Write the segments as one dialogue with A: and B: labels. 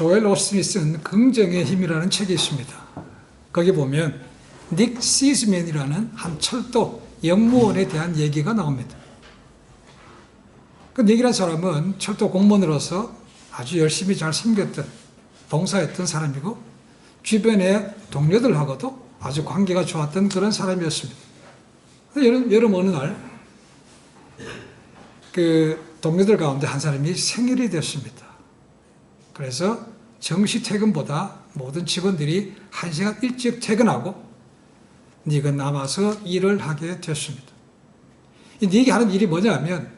A: 조엘 오스틴이 쓴 긍정의 힘이라는 책이 있습니다. 거기 보면 닉 시즈맨이라는 한 철도 영무원에 대한 얘기가 나옵니다. 그 닉이라는 사람은 철도 공무원으로서 아주 열심히 잘 섬겼던 봉사했던 사람이고 주변의 동료들하고도 아주 관계가 좋았던 그런 사람이었습니다. 여름, 여름 어느 날 그 동료들 가운데 한 사람이 생일이 됐습니다. 그래서 정시 퇴근보다 모든 직원들이 한 시간 일찍 퇴근하고 닉은 남아서 일을 하게 됐습니다. 이 닉이 하는 일이 뭐냐면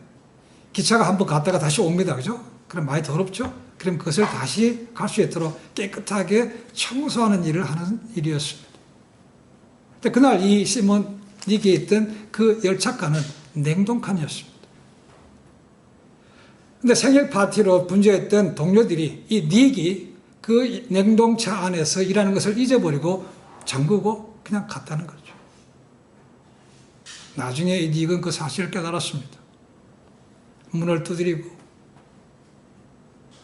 A: 기차가 한번 갔다가 다시 옵니다. 그죠? 그럼 많이 더럽죠? 그럼 그것을 다시 갈 수 있도록 깨끗하게 청소하는 일을 하는 일이었습니다. 근데 그날 이 시몬 닉에 있던 그 열차가는 냉동칸이었습니다. 근데 생일 파티로 분주했던 동료들이 이 닉이 그 냉동차 안에서 일하는 것을 잊어버리고 잠그고 그냥 갔다는 거죠. 나중에 이 닉은 그 사실을 깨달았습니다. 문을 두드리고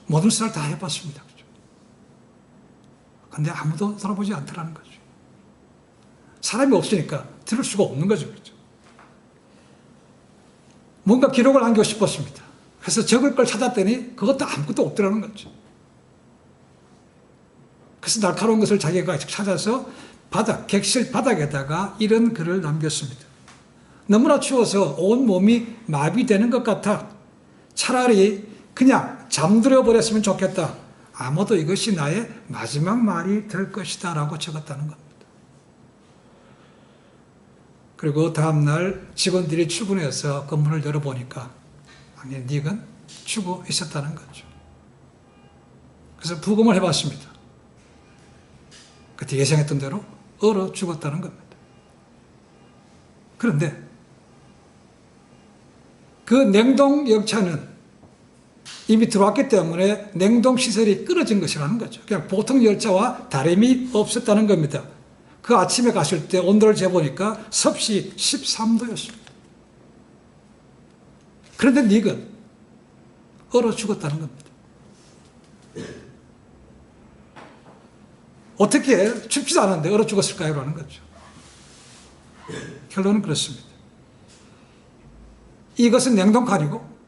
A: 모든 수를 다 해봤습니다. 근데 아무도 돌아보지 않더라는 거죠. 사람이 없으니까 들을 수가 없는 거죠. 그죠? 뭔가 기록을 남기고 싶었습니다. 그래서 적을 걸 찾았더니 그것도 아무것도 없더라는 거죠. 그래서 날카로운 것을 자기가 찾아서 바닥, 객실 바닥에다가 이런 글을 남겼습니다. 너무나 추워서 온 몸이 마비되는 것 같아 차라리 그냥 잠들어 버렸으면 좋겠다. 아무도 이것이 나의 마지막 말이 될 것이다 라고 적었다는 겁니다. 그리고 다음날 직원들이 출근해서 건문을 열어보니까 아니, 닉은 죽어 있었다는 거죠. 그래서 부검을 해봤습니다. 그때 예상했던 대로 얼어 죽었다는 겁니다. 그런데 그 냉동 역차는 이미 들어왔기 때문에 냉동 시설이 끊어진 것이라는 거죠. 그냥 보통 열차와 다름이 없었다는 겁니다. 그 아침에 갔을 때 온도를 재보니까 섭씨 13도였습니다. 그런데 닉은 얼어 죽었다는 겁니다. 어떻게 춥지도 않았는데 얼어 죽었을까요? 라는 거죠. 결론은 그렇습니다. 이것은 냉동칸이고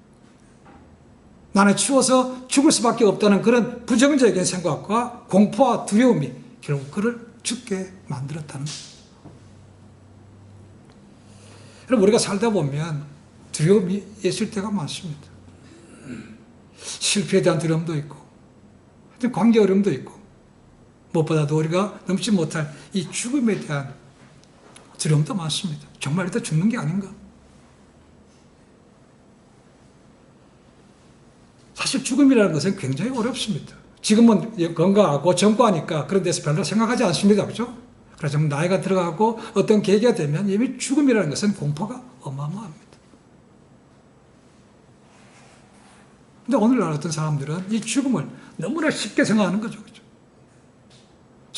A: 나는 추워서 죽을 수밖에 없다는 그런 부정적인 생각과 공포와 두려움이 결국 그를 죽게 만들었다는 겁니다. 여러분 우리가 살다 보면 두려움이 있을 때가 많습니다. 실패에 대한 두려움도 있고 관계 어려움도 있고 무엇보다도 우리가 넘지 못할 이 죽음에 대한 두려움도 많습니다. 정말 이다 죽는 게 아닌가? 사실 죽음이라는 것은 굉장히 어렵습니다. 지금은 건강하고 젊고하니까 그런 데서 별로 생각하지 않습니다. 그죠? 그래서 좀 나이가 들어가고 어떤 계기가 되면 이미 죽음이라는 것은 공포가 어마어마합니다. 근데 오늘날 어떤 사람들은 이 죽음을 너무나 쉽게 생각하는 거죠. 그죠?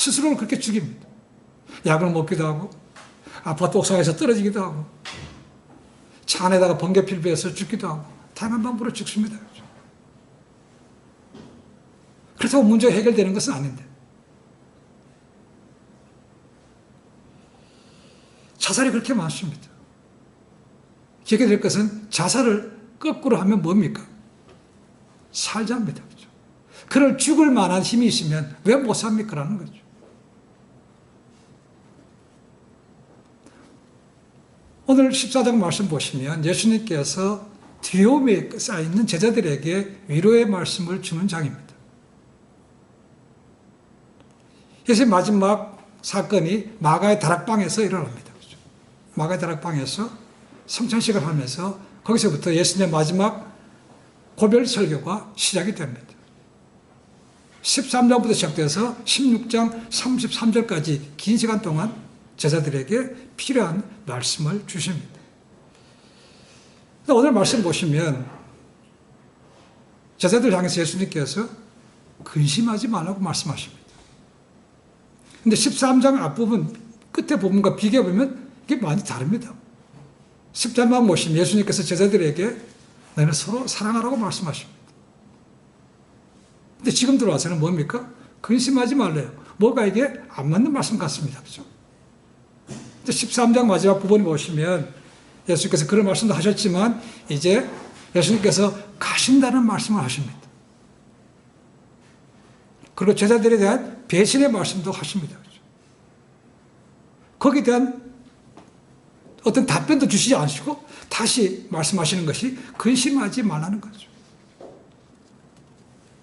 A: 스스로를 그렇게 죽입니다. 약을 먹기도 하고, 아파트 옥상에서 떨어지기도 하고, 차 안에다가 번개 필배해서 죽기도 하고, 다양한 방법으로 죽습니다. 그죠? 그렇다고 문제가 해결되는 것은 아닌데. 자살이 그렇게 많습니다. 기억해야 될 것은 자살을 거꾸로 하면 뭡니까? 살자입니다. 그죠? 그를 죽을 만한 힘이 있으면 왜 못 삽니까? 라는 거죠. 오늘 14장 말씀 보시면 예수님께서 두려움에 쌓여있는 제자들에게 위로의 말씀을 주는 장입니다. 예수님 마지막 사건이 마가의 다락방에서 일어납니다. 마가의 다락방에서 성찬식을 하면서 거기서부터 예수님의 마지막 고별 설교가 시작이 됩니다. 13장부터 시작돼서 16장 33절까지 긴 시간 동안 제자들에게 필요한 말씀을 주십니다. 오늘 말씀 보시면 제자들 향해서 예수님께서 근심하지 말라고 말씀하십니다. 근데 13장 앞부분 끝에 부분과 비교해 보면 이게 많이 다릅니다. 10장만 보시면 예수님께서 제자들에게 너희는 서로 사랑하라고 말씀하십니다. 근데 지금 들어와서는 뭡니까? 근심하지 말래요. 뭐가 이게 안 맞는 말씀 같습니다. 그죠? 13장 마지막 부분에 보시면 예수님께서 그런 말씀도 하셨지만 이제 예수님께서 가신다는 말씀을 하십니다. 그리고 제자들에 대한 배신의 말씀도 하십니다. 거기에 대한 어떤 답변도 주시지 않으시고 다시 말씀하시는 것이 근심하지 말라는 거죠.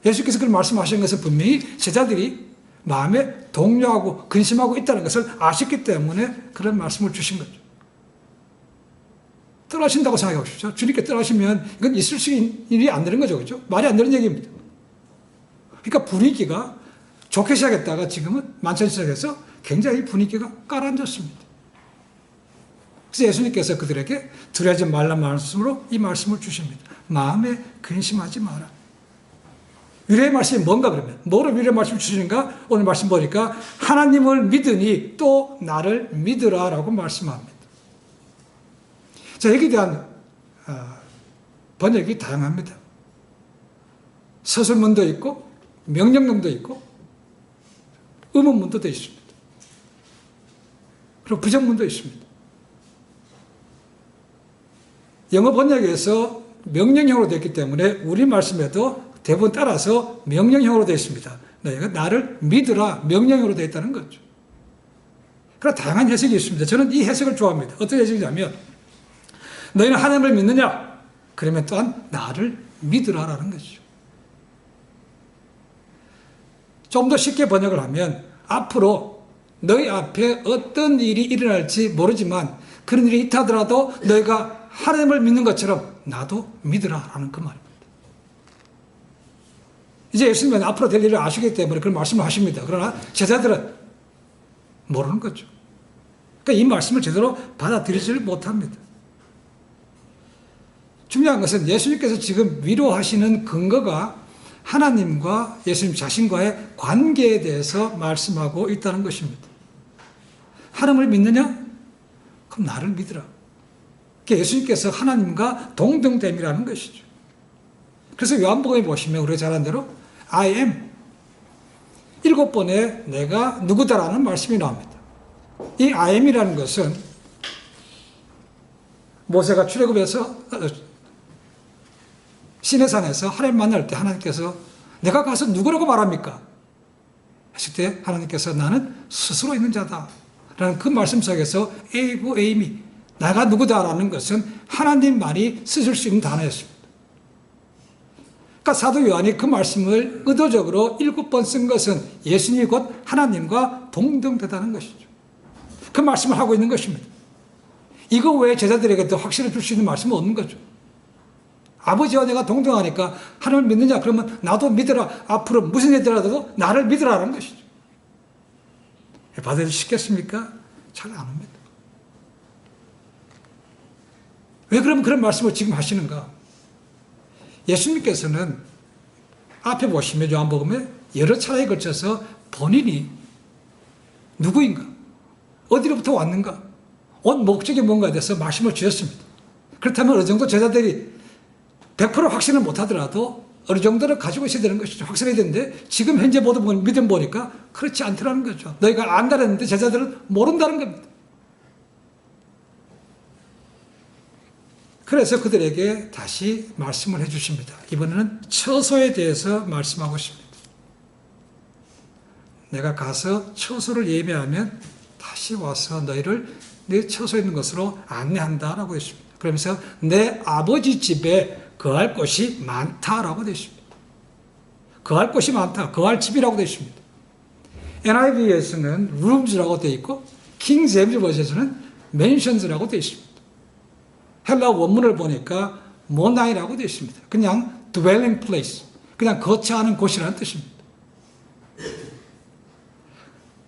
A: 예수께서 그런 말씀하시는 것은 분명히 제자들이 마음에 동요하고 근심하고 있다는 것을 아셨기 때문에 그런 말씀을 주신 거죠. 떠나신다고 생각해 보십시오. 주님께 떠나시면 이건 있을 수 있는 일이 안 되는 거죠. 그죠? 말이 안 되는 얘기입니다. 그러니까 분위기가 좋게 시작했다가 지금은 만천히 시작해서 굉장히 분위기가 깔아앉았습니다. 그래서 예수님께서 그들에게 두려워하지 말란 말씀으로 이 말씀을 주십니다. 마음에 근심하지 마라. 위로의 말씀이 뭔가 그러면 뭐로 위로의 말씀을 주시는가? 오늘 말씀 보니까 하나님을 믿으니 또 나를 믿으라 라고 말씀합니다. 자 여기에 대한 어, 번역이 다양합니다. 서술문도 있고 명령문도 있고 의문문도 되어 있습니다. 그리고 부정문도 있습니다. 영어 번역에서 명령형으로 되었기 때문에 우리 말씀에도 대부분 따라서 명령형으로 되어 있습니다. 너희가 나를 믿으라 명령형으로 되어 있다는 거죠. 그런 다양한 해석이 있습니다. 저는 이 해석을 좋아합니다. 어떤 해석이냐면 너희는 하나님을 믿느냐? 그러면 또한 나를 믿으라라는 것이죠. 좀 더 쉽게 번역을 하면 앞으로 너희 앞에 어떤 일이 일어날지 모르지만 그런 일이 있다 하더라도 너희가 하나님을 믿는 것처럼 나도 믿으라라는 그 말입니다. 이제 예수님은 앞으로 될 일을 아시기 때문에 그런 말씀을 하십니다. 그러나 제자들은 모르는 거죠. 그러니까 이 말씀을 제대로 받아들이지를 못합니다. 중요한 것은 예수님께서 지금 위로하시는 근거가 하나님과 예수님 자신과의 관계에 대해서 말씀하고 있다는 것입니다. 하나님을 믿느냐? 그럼 나를 믿으라. 예수님께서 하나님과 동등됨이라는 것이죠. 그래서 요한복음에 보시면 우리가 잘 아는 대로 I am 일곱 번에 내가 누구다라는 말씀이 나옵니다. 이 I am이라는 것은 모세가 출애굽에서 시내산에서 하나님 만날 때 하나님께서 내가 가서 누구라고 말합니까? 했을 때 하나님께서 나는 스스로 있는 자다. 라는 그 말씀 속에서 에이브 에이미 나가 누구다라는 것은 하나님만이 쓰실 수 있는 단어였습니다. 그러니까 사도 요한이 그 말씀을 의도적으로 일곱 번 쓴 것은 예수님이 곧 하나님과 동등되다는 것이죠. 그 말씀을 하고 있는 것입니다. 이거 외에 제자들에게도 확신을 줄수 있는 말씀은 없는 거죠. 아버지와 내가 동등하니까 하나님을 믿느냐? 그러면 나도 믿으라. 앞으로 무슨 일이 더라도 나를 믿으라는 것이죠. 받아들이 쉽겠습니까? 잘 안 옵니다. 왜 그럼 그런 말씀을 지금 하시는가? 예수님께서는 앞에 보시면 요한복음에 여러 차례에 걸쳐서 본인이 누구인가? 어디로부터 왔는가? 온 목적이 뭔가에 대해서 말씀을 주셨습니다. 그렇다면 어느 정도 제자들이 100% 확신을 못하더라도 어느 정도는 가지고 있어야 되는 것이죠. 확신해야 되는데 지금 현재 분 믿음 보니까 그렇지 않더라는 거죠. 너희가 안다는데 제자들은 모른다는 겁니다. 그래서 그들에게 다시 말씀을 해주십니다. 이번에는 처소에 대해서 말씀하고 있습니다. 내가 가서 처소를 예매하면 다시 와서 너희를 내 처소에 있는 것으로 안내한다라고 했습니다. 그러면서 내 아버지 집에 거할 곳이 많다라고 되어 있습니다. 거할 곳이 많다. 거할 집이라고 되어 있습니다. NIV에서는 rooms라고 되어 있고 킹 제임스 버전에서는 mansions라고 되어 있습니다. 헬라 원문을 보니까 모나이라고 되어 있습니다. 그냥 dwelling place, 그냥 거처하는 곳이라는 뜻입니다.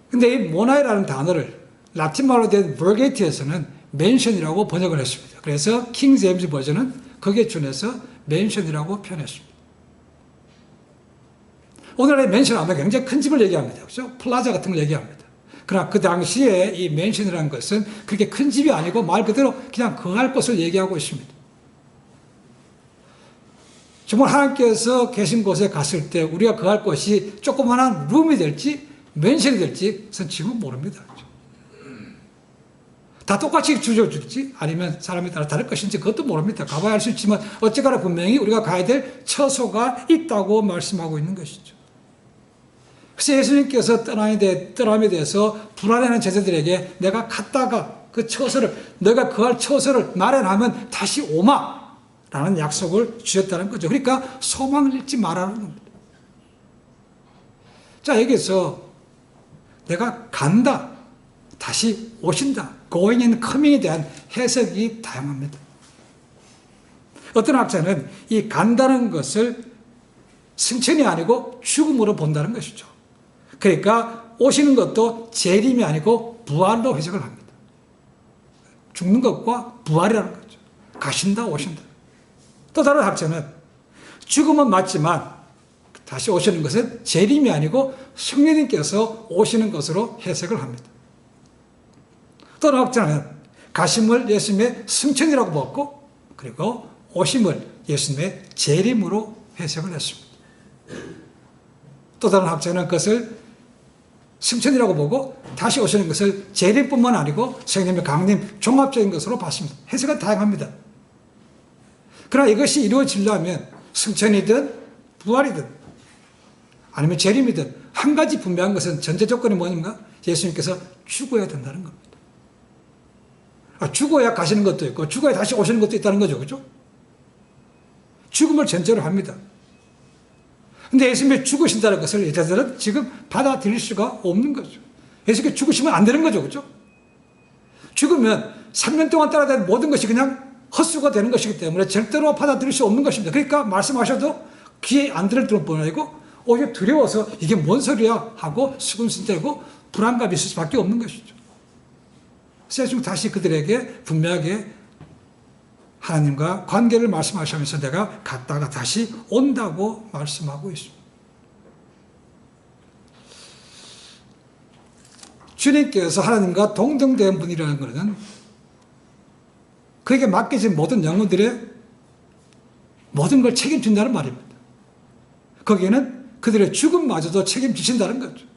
A: 근데 이 모나이라는 단어를 라틴말로 된 버게이트에서는 맨션이라고 번역을 했습니다. 그래서 킹 제임스 버전은 거기에 준해서 맨션이라고 표현했습니다. 오늘의 맨션 하면 굉장히 큰 집을 얘기합니다. 그죠? 플라자 같은 걸 얘기합니다. 그러나 그 당시에 이 맨션이라는 것은 그렇게 큰 집이 아니고 말 그대로 그냥 거할 곳을 얘기하고 있습니다. 정말 하나님께서 계신 곳에 갔을 때 우리가 거할 곳이 조그마한 룸이 될지 맨션이 될지 그것은 지금 모릅니다. 다 똑같이 주저줄지 아니면 사람에 따라 다를 것인지 그것도 모릅니다. 가봐야 할수 있지만 어쨌거나 분명히 우리가 가야 될 처소가 있다고 말씀하고 있는 것이죠. 그래서 예수님께서 떠남에, 대해, 떠남에 대해서 불안해하는 제자들에게 내가 갔다가 그 처소를 너가 거할 처소를 마련하면 다시 오마 라는 약속을 주셨다는 거죠. 그러니까 소망을 잃지 말라는 겁니다. 자 여기서 내가 간다 다시 오신다 going and coming에 대한 해석이 다양합니다. 어떤 학자는 이 간다는 것을 승천이 아니고 죽음으로 본다는 것이죠. 그러니까 오시는 것도 재림이 아니고 부활로 해석을 합니다. 죽는 것과 부활이라는 거죠. 가신다, 오신다. 또 다른 학자는 죽음은 맞지만 다시 오시는 것은 재림이 아니고 성령님께서 오시는 것으로 해석을 합니다. 또 다른 학자는 가심을 예수님의 승천이라고 보고 그리고 오심을 예수님의 재림으로 해석을 했습니다. 또 다른 학자는 그것을 승천이라고 보고 다시 오시는 것을 재림뿐만 아니고 성령님의 강림 종합적인 것으로 봤습니다. 해석은 다양합니다. 그러나 이것이 이루어지려면 승천이든 부활이든 아니면 재림이든 한 가지 분명한 것은 전제 조건이 뭐냐면 예수님께서 죽어야 된다는 겁니다. 아, 죽어야 가시는 것도 있고 죽어야 다시 오시는 것도 있다는 거죠. 그죠? 죽음을 전제로 합니다. 근데 예수님이 죽으신다는 것을 여자들은 지금 받아들일 수가 없는 거죠. 예수님께 죽으시면 안 되는 거죠. 그죠? 죽으면 3년 동안 따라다닌 모든 것이 그냥 헛수가 되는 것이기 때문에 절대로 받아들일 수 없는 것입니다. 그러니까 말씀하셔도 귀에 안 들을 뿐 아니고 오히려 두려워서 이게 뭔 소리야 하고 수근수근되고 불안감이 있을 수밖에 없는 것이죠. 그래서 다시 그들에게 분명하게 하나님과 관계를 말씀하시면서 내가 갔다가 다시 온다고 말씀하고 있습니다. 주님께서 하나님과 동등된 분이라는 것은 그에게 맡겨진 모든 영혼들의 모든 걸 책임진다는 말입니다. 거기에는 그들의 죽음마저도 책임지신다는 거죠.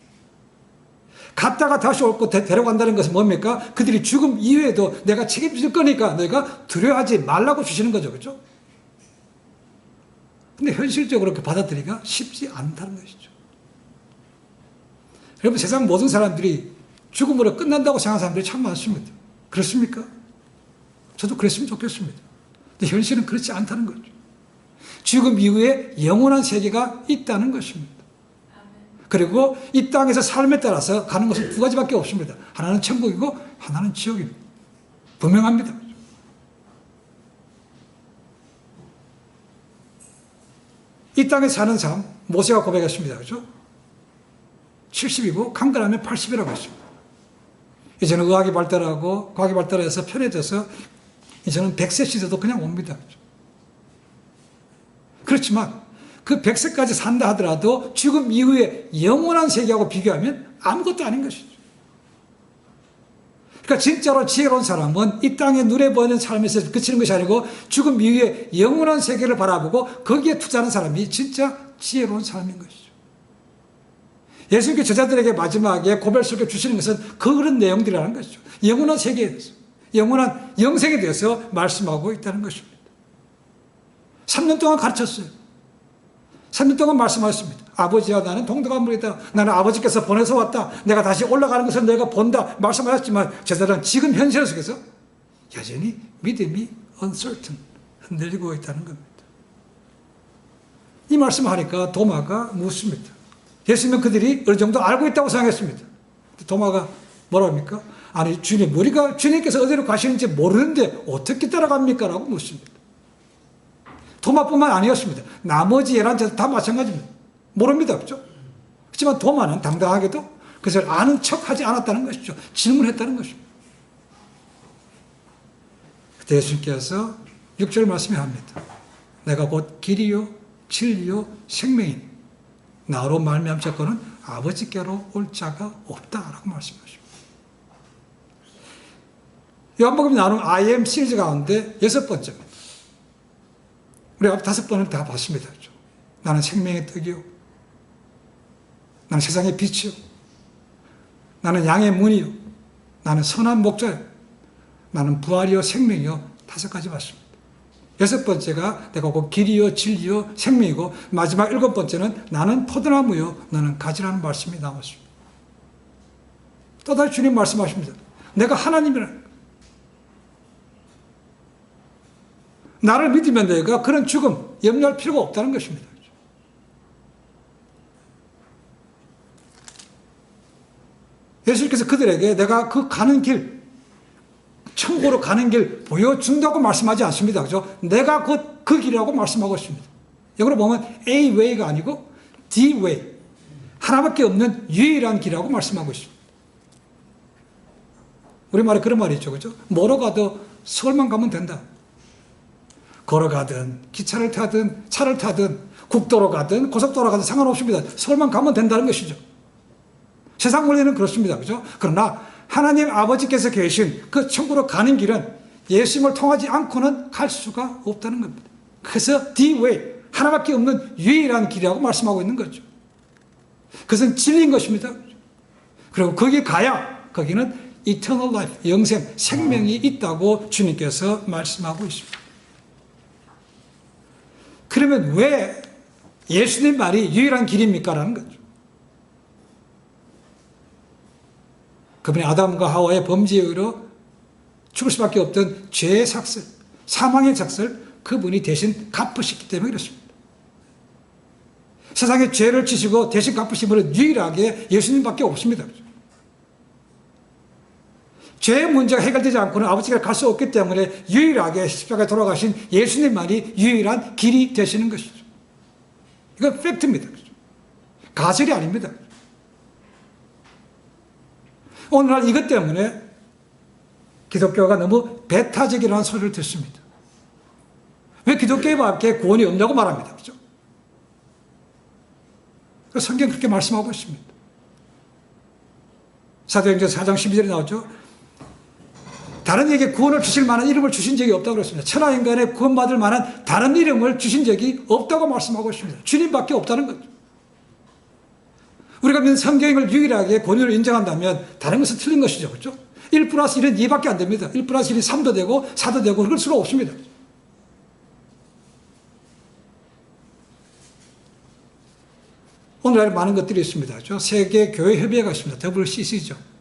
A: 갔다가 다시 올 거 데려간다는 것은 뭡니까? 그들이 죽음 이후에도 내가 책임질 거니까 너희가 두려워하지 말라고 주시는 거죠. 그죠? 근데 현실적으로 그렇게 받아들이기가 쉽지 않다는 것이죠. 여러분 세상 모든 사람들이 죽음으로 끝난다고 생각하는 사람들이 참 많습니다. 그렇습니까? 저도 그랬으면 좋겠습니다. 근데 현실은 그렇지 않다는 거죠. 죽음 이후에 영원한 세계가 있다는 것입니다. 그리고 이 땅에서 삶에 따라서 가는 것은 두 가지밖에 없습니다. 하나는 천국이고 하나는 지옥입니다. 분명합니다. 이 땅에 사는 삶, 모세가 고백했습니다. 그죠? 70이고, 강건하면 80이라고 했습니다. 이제는 의학이 발달하고, 과학이 발달해서 편해져서, 이제는 100세 시대도 그냥 옵니다. 그렇지만, 그 100세까지 산다 하더라도 죽음 이후에 영원한 세계하고 비교하면 아무것도 아닌 것이죠. 그러니까 진짜로 지혜로운 사람은 이 땅에 눈에 보이는 삶에서 그치는 것이 아니고 죽음 이후에 영원한 세계를 바라보고 거기에 투자하는 사람이 진짜 지혜로운 사람인 것이죠. 예수님께 제자들에게 마지막에 고별 속에 주시는 것은 그런 내용들이라는 것이죠. 영원한 세계에 대해서, 영원한 영생에 대해서 말씀하고 있다는 것입니다. 3년 동안 가르쳤어요. 3년 동안 말씀하셨습니다. 아버지와 나는 동등한물이다. 나는 아버지께서 보내서 왔다. 내가 다시 올라가는 것을 내가 본다. 말씀하셨지만 제자들은 지금 현실 속에서 여전히 믿음이 uncertain, 흔들리고 있다는 겁니다. 이 말씀하니까 도마가 묻습니다. 예수님은 그들이 어느 정도 알고 있다고 생각했습니다. 도마가 뭐라 합니까? 아니 주님, 우리가 주님께서 어디로 가시는지 모르는데 어떻게 따라갑니까? 라고 묻습니다. 도마뿐만 아니었습니다. 나머지 열한 제자 다 마찬가지입니다. 모릅니다. 그죠? 그렇지만 도마는 당당하게도 그것을 아는 척 하지 않았다는 것이죠. 질문했다는 것입니다. 예수님께서 6절 말씀에 합니다. 내가 곧 길이요, 진리요, 생명인 나로 말미암 자 거는 아버지께로 올 자가 없다라고 말씀하십니다. 요한복음 나눈 I am 시리즈 가운데 여섯 번째입니다. 우리 앞 다섯 번을 다 봤습니다. 나는 생명의 떡이요. 나는 세상의 빛이요. 나는 양의 문이요. 나는 선한 목자요. 나는 부활이요 생명이요. 다섯 가지 봤습니다. 여섯 번째가 내가 곧 길이요 진리요 생명이고 마지막 일곱 번째는 나는 포도나무요 너는 가지라는 말씀이 나왔습니다. 또다시 주님 말씀하십니다. 내가 하나님이라는 거. 나를 믿으면 내가 그런 죽음 염려할 필요가 없다는 것입니다. 예수님께서 그들에게 내가 그 가는 길, 천국으로 가는 길 보여준다고 말씀하지 않습니다. 그죠? 내가 그, 그 길이라고 말씀하고 있습니다. 영어로 보면 A way가 아니고 D way. 하나밖에 없는 유일한 길이라고 말씀하고 있습니다. 우리말에 그런 말이 있죠. 그죠? 뭐로 가도 서울만 가면 된다. 걸어가든, 기차를 타든, 차를 타든, 국도로 가든, 고속도로 가든 상관없습니다. 서울만 가면 된다는 것이죠. 세상 원리는 그렇습니다. 그죠? 그러나 하나님 아버지께서 계신 그 천국으로 가는 길은 예수님을 통하지 않고는 갈 수가 없다는 겁니다. 그래서 the way, 하나밖에 없는 유일한 길이라고 말씀하고 있는 거죠. 그것은 진리인 것입니다. 그리고 거기 가야 거기는 eternal life, 영생, 생명이 있다고 주님께서 말씀하고 있습니다. 그러면 왜 예수님 말이 유일한 길입니까? 라는 거죠. 그분이 아담과 하와의 범죄에 의로 죽을 수밖에 없던 죄의 삭슬, 사망의 삭슬, 그분이 대신 갚으셨기 때문에 그렇습니다. 세상의 죄를 지시고 대신 갚으신 분은 유일하게 예수님밖에 없습니다. 죄의 문제가 해결되지 않고는 아버지가 갈 수 없기 때문에 유일하게 십자가에 돌아가신 예수님만이 유일한 길이 되시는 것이죠. 이건 팩트입니다. 가설이 아닙니다. 오늘날 이것 때문에 기독교가 너무 배타적이라는 소리를 듣습니다. 왜 기독교에밖에 구원이 없냐고 말합니다. 그죠? 성경 그렇게 말씀하고 있습니다. 사도행전 4장 12절에 나오죠. 다른 에게 구원을 주실 만한 이름을 주신 적이 없다고 그랬습니다. 천하인간에 구원받을 만한 다른 이름을 주신 적이 없다고 말씀하고 있습니다. 주님밖에 없다는 거죠. 우리가 믿는 성경을 유일하게 권위로 인정한다면 다른 것은 틀린 것이죠. 그렇죠? 1 플러스 1은 2밖에 안 됩니다. 1 플러스 1이 3도 되고 4도 되고 그럴 수가 없습니다. 오늘날 많은 것들이 있습니다. 저 세계 교회 협의회가 있습니다. WCC죠.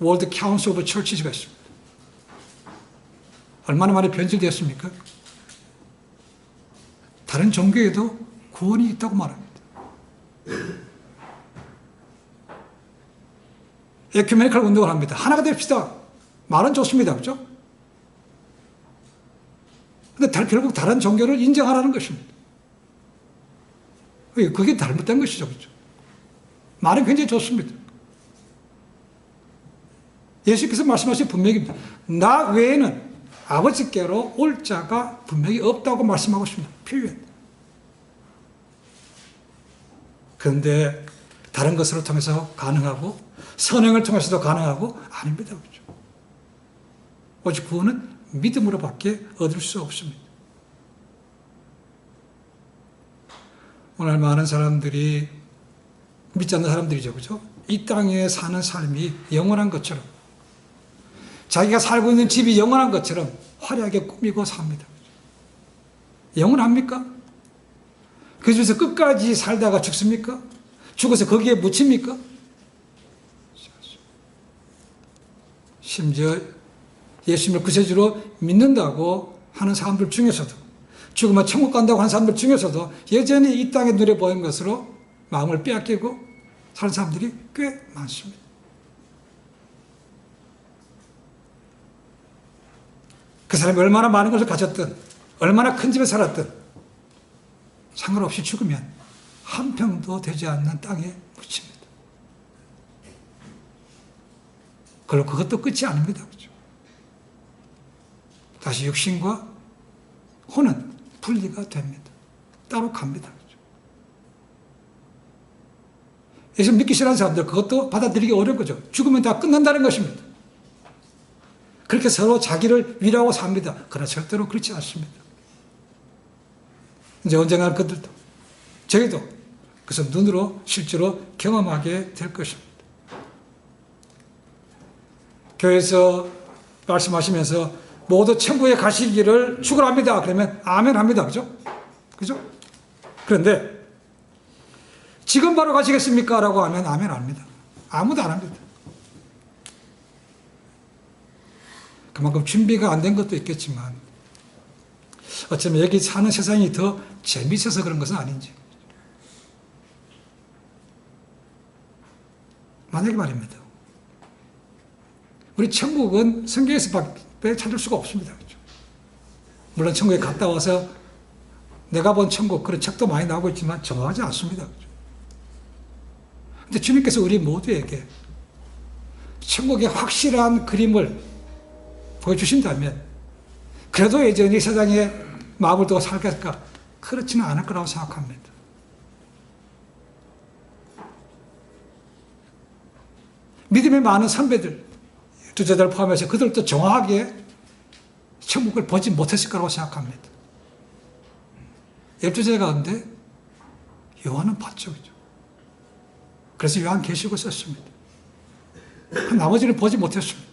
A: World Council of Churches가 있습니다. 얼마나 많이 변질되었습니까? 다른 종교에도 구원이 있다고 말합니다. 에큐메니컬 운동을 합니다. 하나가 됩시다. 말은 좋습니다. 그죠? 근데 결국 다른 종교를 인정하라는 것입니다. 그게 잘못된 것이죠. 그죠? 말은 굉장히 좋습니다. 예수께서 말씀하신 분명히 나 외에는 아버지께로 올 자가 분명히 없다고 말씀하고 있습니다. 표현. 그런데 다른 것으로 통해서 가능하고 선행을 통해서도 가능하고 아닙니다. 그렇죠? 오직 구원은 믿음으로밖에 얻을 수 없습니다. 오늘 많은 사람들이 믿지 않는 사람들이죠. 그죠? 이 땅에 사는 삶이 영원한 것처럼 자기가 살고 있는 집이 영원한 것처럼 화려하게 꾸미고 삽니다. 영원합니까? 그 중에서 끝까지 살다가 죽습니까? 죽어서 거기에 묻힙니까? 심지어 예수님을 구세주로 믿는다고 하는 사람들 중에서도 죽으면 천국 간다고 하는 사람들 중에서도 여전히 이 땅에 눈에 보이는 것으로 마음을 빼앗기고 사는 사람들이 꽤 많습니다. 그 사람이 얼마나 많은 것을 가졌든 얼마나 큰 집에 살았든 상관없이 죽으면 한 평도 되지 않는 땅에 묻힙니다. 그리고 그것도 끝이 아닙니다. 그렇죠? 다시 육신과 혼은 분리가 됩니다. 따로 갑니다. 예수 믿기 싫어하는 사람들 그것도 받아들이기 어려운 거죠. 죽으면 다 끝난다는 것입니다. 그렇게 서로 자기를 위로하고 삽니다. 그러나 절대로 그렇지 않습니다. 이제 언젠가는 그들도 저희도 그래서 눈으로 실제로 경험하게 될 것입니다. 교회에서 말씀하시면서 모두 천국에 가시기를 축원합니다. 그러면 아멘 합니다. 그죠? 그죠? 그런데 지금 바로 가시겠습니까? 라고 하면 아멘 합니다. 아무도 안 합니다. 그만큼 준비가 안 된 것도 있겠지만 어쩌면 여기 사는 세상이 더 재미있어서 그런 것은 아닌지. 만약에 말입니다. 우리 천국은 성경에서 밖에 찾을 수가 없습니다. 그렇죠? 물론 천국에 갔다 와서 내가 본 천국 그런 책도 많이 나오고 있지만 정확하지 않습니다. 그렇죠? 주님께서 우리 모두에게 천국의 확실한 그림을 보여주신다면 그래도 여전히 세상에 마음을 두고 살겠까? 그렇지는 않을 거라고 생각합니다. 믿음이 많은 선배들, 두자들 포함해서 그들도 정확하게 천국을 보지 못했을 거라고 생각합니다. 열두제 가운데 요한은 봤죠. 그죠? 그래서 요한 계시고 썼습니다. 나머지는 보지 못했습니다.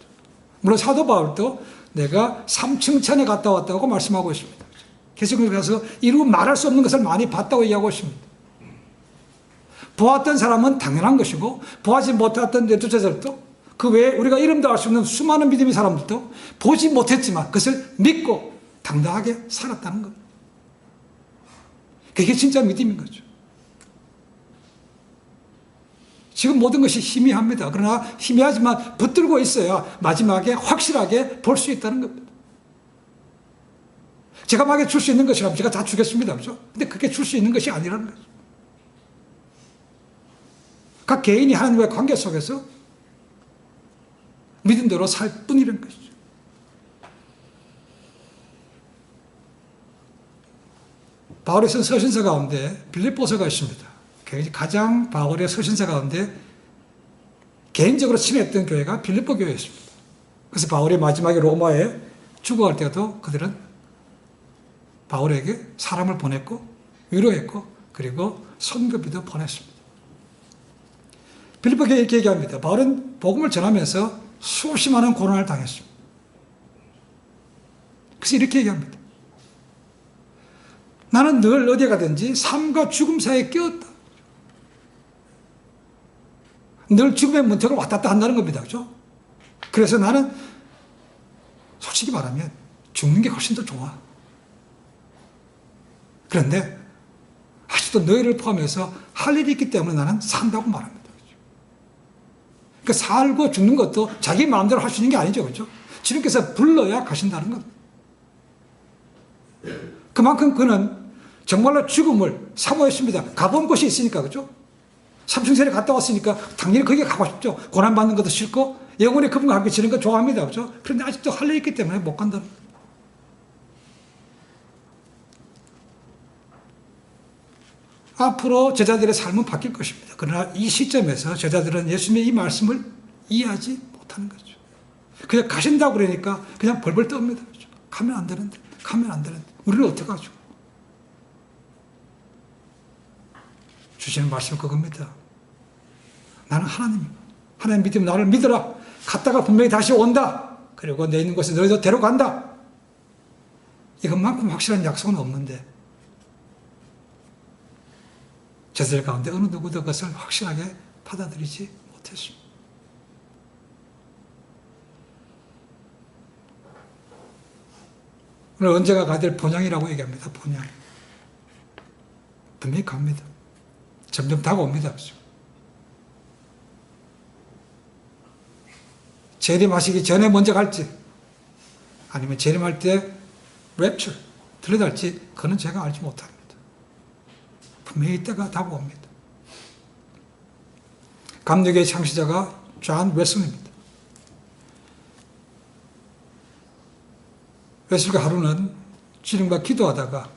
A: 물론 사도 바울도 내가 삼층천에 갔다 왔다고 말씀하고 있습니다. 가서 이루 말할 수 없는 것을 많이 봤다고 이야기하고 있습니다. 보았던 사람은 당연한 것이고 보지 못했던 열두제들도 그 외에 우리가 이름도 알 수 없는 수많은 믿음의 사람들도 보지 못했지만 그것을 믿고 당당하게 살았다는 것. 그게 진짜 믿음인 거죠. 지금 모든 것이 희미합니다. 그러나 희미하지만 붙들고 있어야 마지막에 확실하게 볼 수 있다는 겁니다. 제가 막에 줄 수 있는 것이라면 제가 다 주겠습니다. 그죠? 근데 그게 줄 수 있는 것이 아니라는 거죠. 각 개인이 하나님과의 관계 속에서 믿음대로 살 뿐이라는 것이죠. 바울의 서신서 가운데 빌립보서가 있습니다. 가장 바울의 서신서 가운데 개인적으로 친했던 교회가 빌립보 교회였습니다. 그래서 바울이 마지막에 로마에 죽어갈 때도 그들은 바울에게 사람을 보냈고 위로했고 그리고 선교비도 보냈습니다. 빌립보 교회 이렇게 얘기합니다. 바울은 복음을 전하면서 수없이 많은 고난을 당했습니다. 그래서 이렇게 얘기합니다. 나는 늘 어디에 가든지 삶과 죽음 사이에 끼었다. 늘 죽음의 문턱을 왔다 갔다 한다는 겁니다. 그죠? 그래서 나는 솔직히 말하면 죽는 게 훨씬 더 좋아. 그런데 아직도 너희를 포함해서 할 일이 있기 때문에 나는 산다고 말합니다. 그러니까 살고 죽는 것도 자기 마음대로 할 수 있는 게 아니죠. 그죠? 주님께서 불러야 가신다는 겁니다. 그만큼 그는 정말로 죽음을 사모했습니다. 가본 곳이 있으니까, 그죠? 삼층세를 갔다 왔으니까 당연히 거기에 가고 싶죠. 고난받는 것도 싫고, 영원히 그분과 함께 지는 거 좋아합니다. 그죠? 그런데 아직도 할 일이 있기 때문에 못 거예요. 앞으로 제자들의 삶은 바뀔 것입니다. 그러나 이 시점에서 제자들은 예수님의 이 말씀을 이해하지 못하는 거죠. 그냥 가신다고 그러니까 그냥 벌벌 떱니다. 그죠? 가면 안 되는데, 가면 안 되는데. 우리는 어떡하죠? 주시는 말씀은 그겁니다. 나는 하나님, 하나님 믿으면 나를 믿어라. 갔다가 분명히 다시 온다. 그리고 내 있는 곳에 너희도 데려간다. 이것만큼 확실한 약속은 없는데 제자들 가운데 어느 누구도 그것을 확실하게 받아들이지 못했습니다. 오늘 언제가 가될 본향이라고 얘기합니다. 본향. 분명히 갑니다. 점점 다가옵니다. 재림하시기 전에 먼저 갈지 아니면 재림할 때 랩처 들려달지 그는 제가 알지 못합니다. 분명히 때가 다가옵니다. 감독의 창시자가 존 웨슬입니다. 웨슬과 하루는 주님과 기도하다가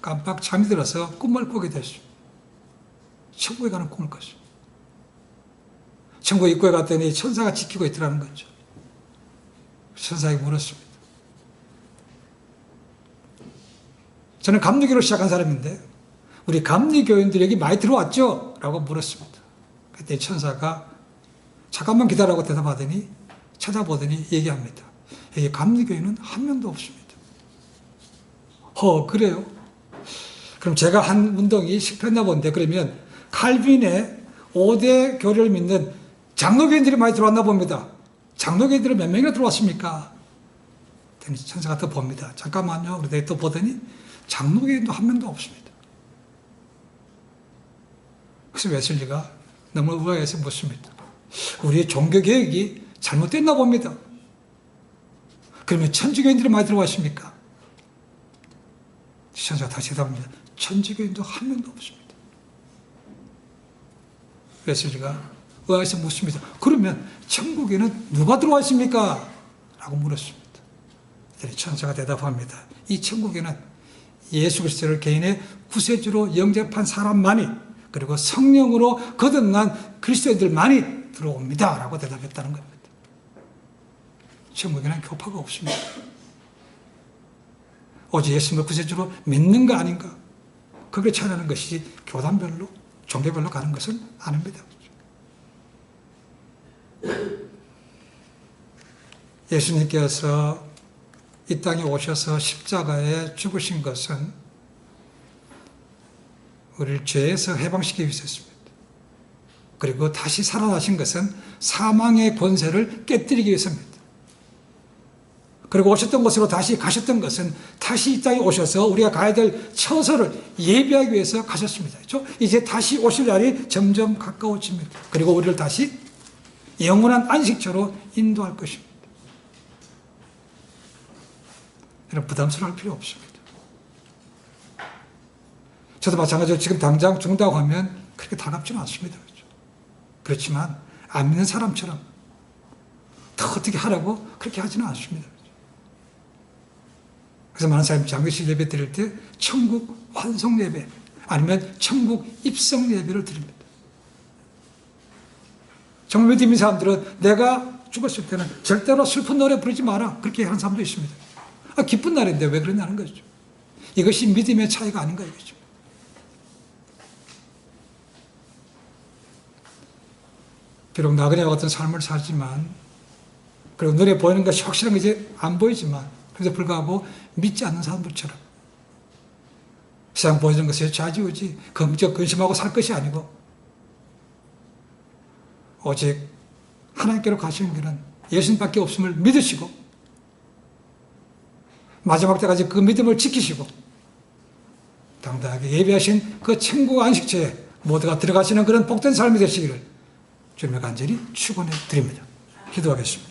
A: 깜빡 잠이 들어서 꿈을 꾸게 됐습니다. 천국에 가는 꿈을 꿨습니다. 천국 입구에 갔더니 천사가 지키고 있더라는 거죠. 천사에게 물었습니다. 저는 감리교를 시작한 사람인데 우리 감리교인들이 여기 많이 들어왔죠? 라고 물었습니다. 그때 천사가 잠깐만 기다라고 대답하더니 찾아보더니 얘기합니다. 여기 감리교인은 한 명도 없습니다. 허, 그래요? 그럼 제가 한 운동이 실패했나 본데 그러면 칼빈의 5대 교리를 믿는 장로교인들이 많이 들어왔나 봅니다. 장로교인들은 몇 명이나 들어왔습니까? 천사가 또 봅니다. 잠깐만요. 그러더니 또 보더니 장로교인도 한 명도 없습니다. 그래서 웨슬리가 너무 우아해서 묻습니다. 우리의 종교개혁이 잘못됐나 봅니다. 그러면 천주교인들이 많이 들어왔습니까? 천사가 다시 대답합니다. 천주교인도 한 명도 없습니다. 웨슬리가 의아해서 묻습니다. 그러면 천국에는 누가 들어와 있습니까? 라고 물었습니다. 천사가 대답합니다. 이 천국에는 예수 그리스도를 개인의 구세주로 영접한 사람만이 그리고 성령으로 거듭난 그리스도인들만이 들어옵니다. 라고 대답했다는 겁니다. 천국에는 교파가 없습니다. 오직 예수님을 구세주로 믿는 거 아닌가? 그걸 찾아내는 것이 교단별로, 종교별로 가는 것은 아닙니다. 예수님께서 이 땅에 오셔서 십자가에 죽으신 것은 우리를 죄에서 해방시키기 위해서였습니다. 그리고 다시 살아나신 것은 사망의 권세를 깨뜨리기 위해서입니다. 그리고 오셨던 곳으로 다시 가셨던 것은 다시 이 땅에 오셔서 우리가 가야 될 처소를 예비하기 위해서 가셨습니다. 그렇죠? 이제 다시 오실 날이 점점 가까워집니다. 그리고 우리를 다시 영원한 안식처로 인도할 것입니다. 여러분 부담스러울 필요 없습니다. 저도 마찬가지로 지금 당장 죽는다고 하면 그렇게 다갑지는 않습니다. 그렇죠? 그렇지만 안 믿는 사람처럼 더 어떻게 하라고 그렇게 하지는 않습니다. 그래서 많은 사람이 장례식 예배 드릴 때 천국 환송 예배 아니면 천국 입성 예배를 드립니다. 정말 믿는 사람들은 내가 죽었을 때는 절대로 슬픈 노래 부르지 마라 그렇게 하는 사람도 있습니다. 아, 기쁜 날인데 왜 그러냐는 거죠. 이것이 믿음의 차이가 아닌가 이거죠. 비록 나그네와 같은 삶을 살지만 그리고 눈에 보이는 것이 확실한 것이 안 보이지만 그래서 불구하고 믿지 않는 사람들처럼 세상 보이는 것에 좌지우지 긍적 근심하고 살 것이 아니고 오직 하나님께로 가시는 길은 예수님밖에 없음을 믿으시고 마지막 때까지 그 믿음을 지키시고 당당하게 예배하신 그 천국 안식처에 모두가 들어가시는 그런 복된 삶이 되시기를 주님의 간절히 축원해 드립니다. 기도하겠습니다.